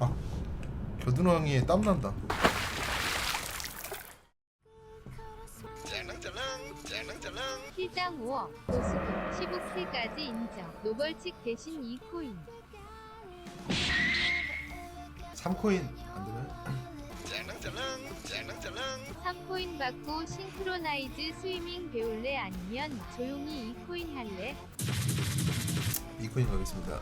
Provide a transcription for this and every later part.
아 겨드랑이에 땀 난다. 킬당 5억, 고수도 15킬까지 인정. 노벌칙 대신 2코인. 3코인 안 되면 3코인 받고 싱크로나이즈 스위밍 배울래 아니면 조용히 2코인 할래? 2코인 가겠습니다.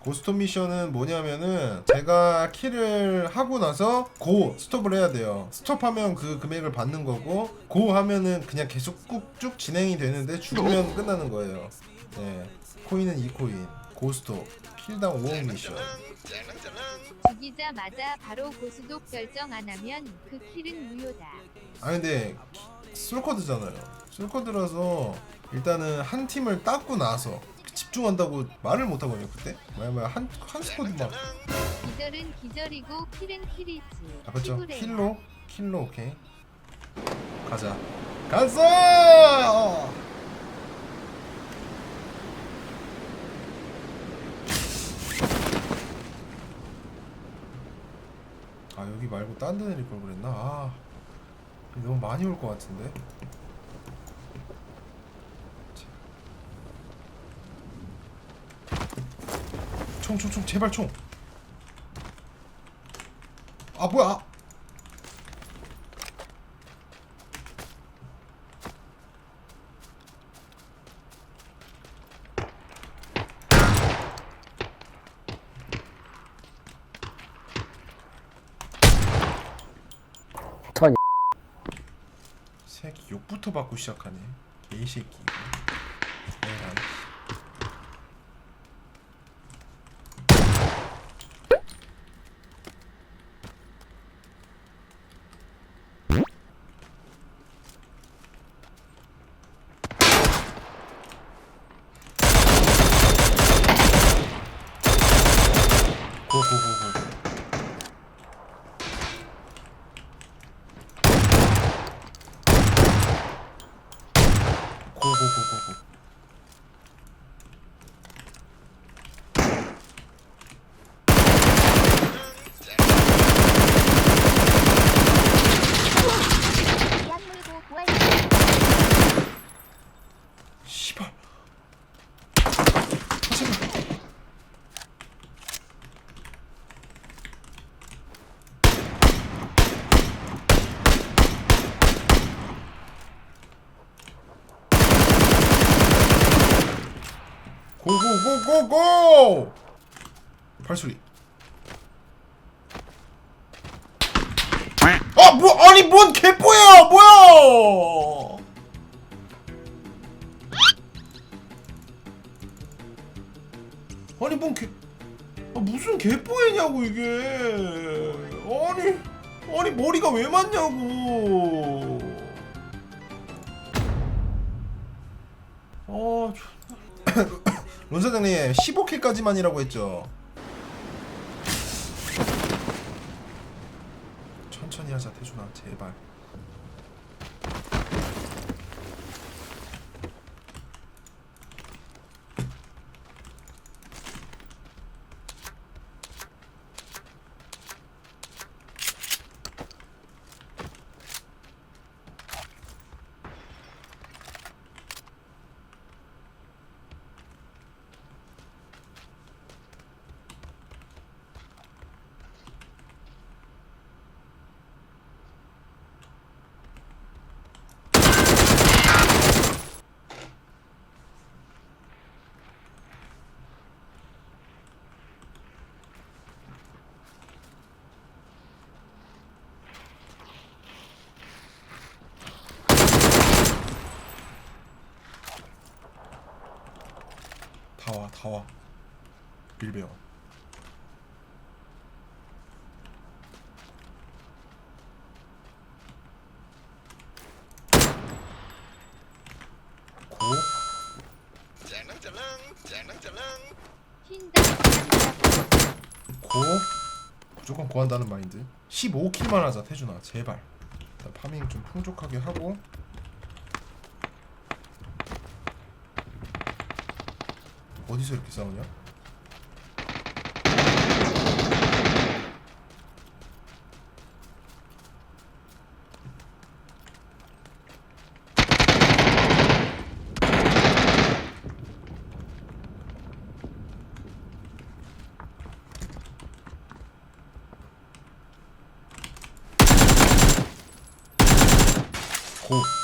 고스톱 미션은 뭐냐면은 제가 킬을 하고 나서 고 스톱을 해야 돼요. 스톱하면 그 금액을 받는 거고 고 하면은 그냥 계속 꾹쭉 진행이 되는데 죽으면 끝나는 거예요. 네. 코인은 2코인. 고스톱 킬당 5억 미션. 죽이자마자 바로 고수독 결정 안 하면 그 킬은 무효다. 아 근데 솔커드잖아요. 솔커드라서 일단은 한 팀을 닦고 나서 집중한다고 말을 못 하거든요. 그때 뭐야 뭐야 한한 스쿼드 막 기절은 기절이고 킬은 킬이지. 아 그렇죠. 피구래야. 킬로 킬로 오케이. 가자. 갔어. 아 여기 말고 딴 데 내릴 걸 그랬나? 아 너무 많이 올 것 같은데. 총 총 총 제발 총. 아 뭐야? 턴 새끼 욕부터 받고 시작하네. 개새끼. 이거. 에라이. 고고고고. 고고고고고. 씨발. 하지마. 고고고고고! 발소리. 아, 뭐 아니 뭔 개뽀야, 뭐야? 아니 뭔 개, 아, 무슨 개뽀이냐고 이게. 아니, 아니 머리가 왜 맞냐고. 아. 론 사장님 15킬까지만이라고 했죠. 천천히 하자 태준아 제발. 다 와, 다 와. 밀배워. 고. 무조건 고한다는 마인드. 15킬만 하자, 태준아. 제발. 일단 파밍 좀 풍족하게 하고. 어디서 이렇게 싸우냐? 고.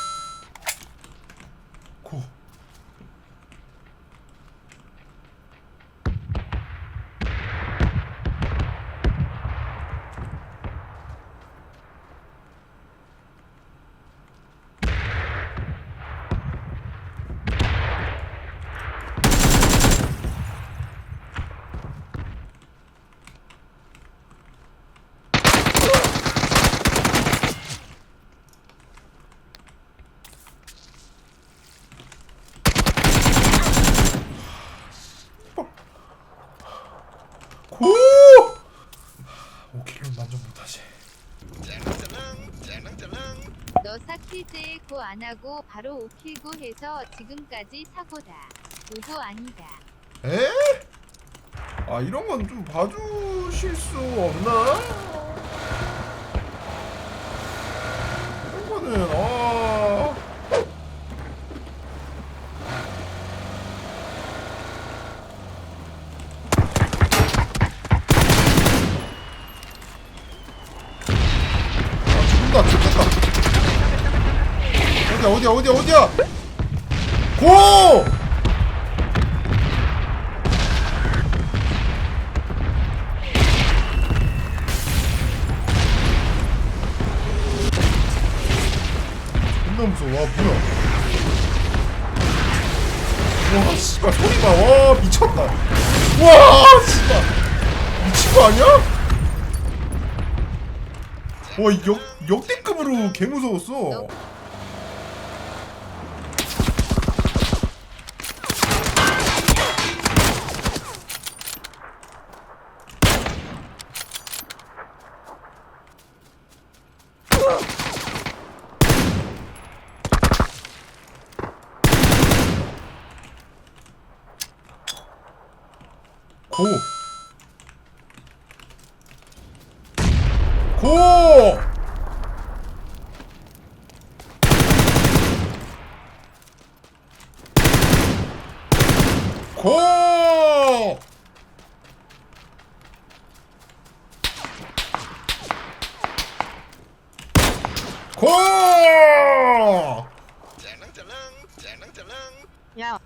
사킬제에 고 안하고 바로 5킬고 해서 지금까지 사고다. 요거 아니다. 에? 아 이런 건 좀 봐주실 수 없나? 이런 거는 아 아, 죽는다 죽겠다 어디야 어디야 어디야 어디야? 고! 존나 무서워. 와 뭐야? 와 씨발 소리 봐와 미쳤다. 와 씨발. 미친 거 아니야? 와 역, 역대급으로 개 무서웠어 고! 고! 고! 고! 야.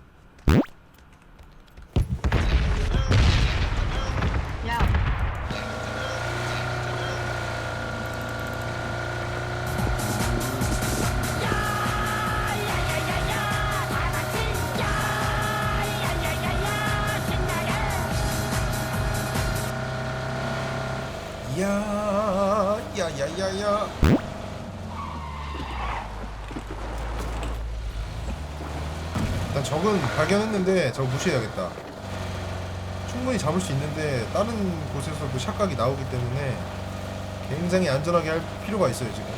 야, 야, 야, 야, 야. 일단 적은 발견했는데 저거 무시해야겠다. 충분히 잡을 수 있는데 다른 곳에서도 샷각이 나오기 때문에 굉장히 안전하게 할 필요가 있어요 지금.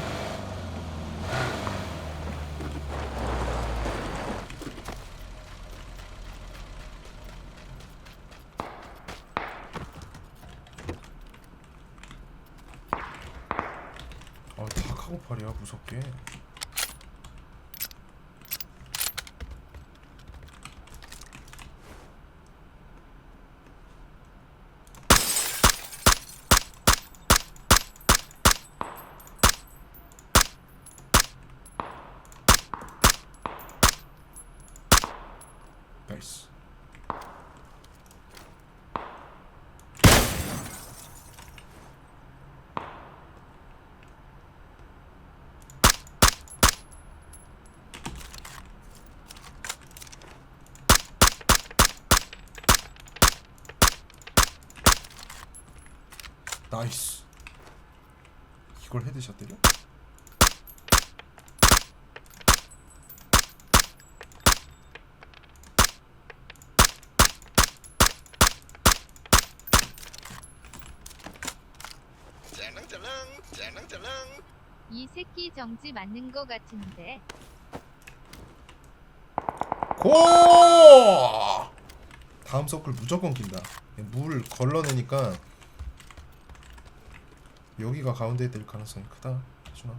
아, 다 카고팔이야 무섭게. 나이스. 나이스. 이걸 헤드샷 때려? 이 새끼 정지 맞는 거 같은데. 고! 다음 서클 무조건 낀다. 물 걸러내니까 여기가 가운데 될 가능성이 크다. 해주나?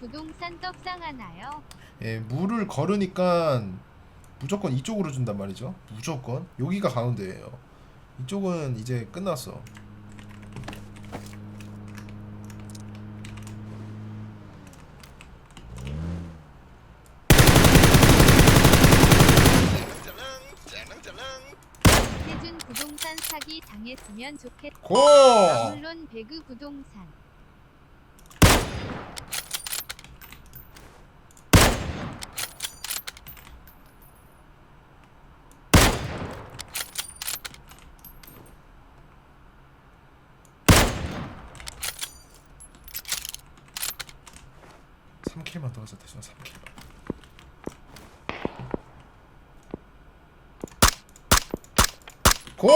부동산 떡상 하나요? 예, 물을 걸으니까 무조건 이쪽으로 준단 말이죠. 무조건 여기가 가운데예요. 이쪽은 이제 끝났어. 세준 부동산 사기 당했으면 좋겠다. 고! 아, 물론 배그 부동산. 삼킬만더 하자 대충 3킬만. 고!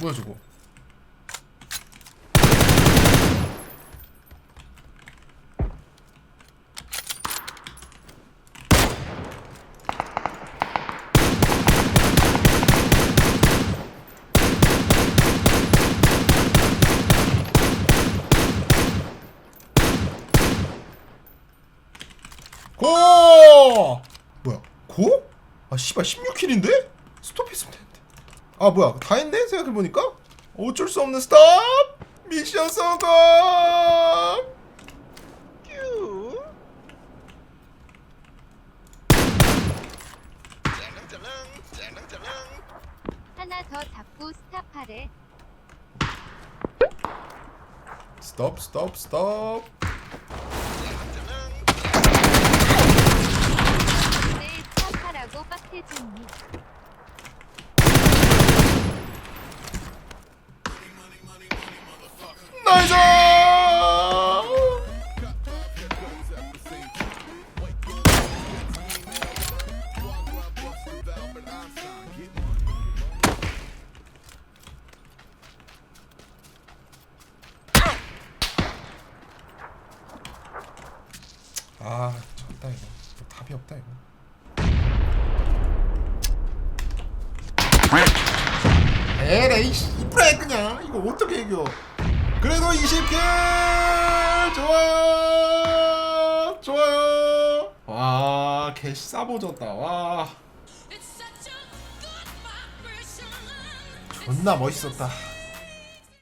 뭐야 저거? 고! 뭐야? 고? 아 씨발 16킬인데? 스톱했으면 되는데. 아 뭐야? 다 했네? 생각해 보니까 어쩔 수 없는 스톱! 미션 성공! 뀨. 하나 더 잡고 스탑하래. 스톱 스톱 스톱. 근데 빡해준니. 나이스! 아, 졌다. 이거 답이 없다 이거. 에레이 씨부레 그냥. 이거 어떻게 이겨? 그래도 20킬 좋아요! 좋아요! 와 개씨 싸보졌다. 와. 존나 멋있었다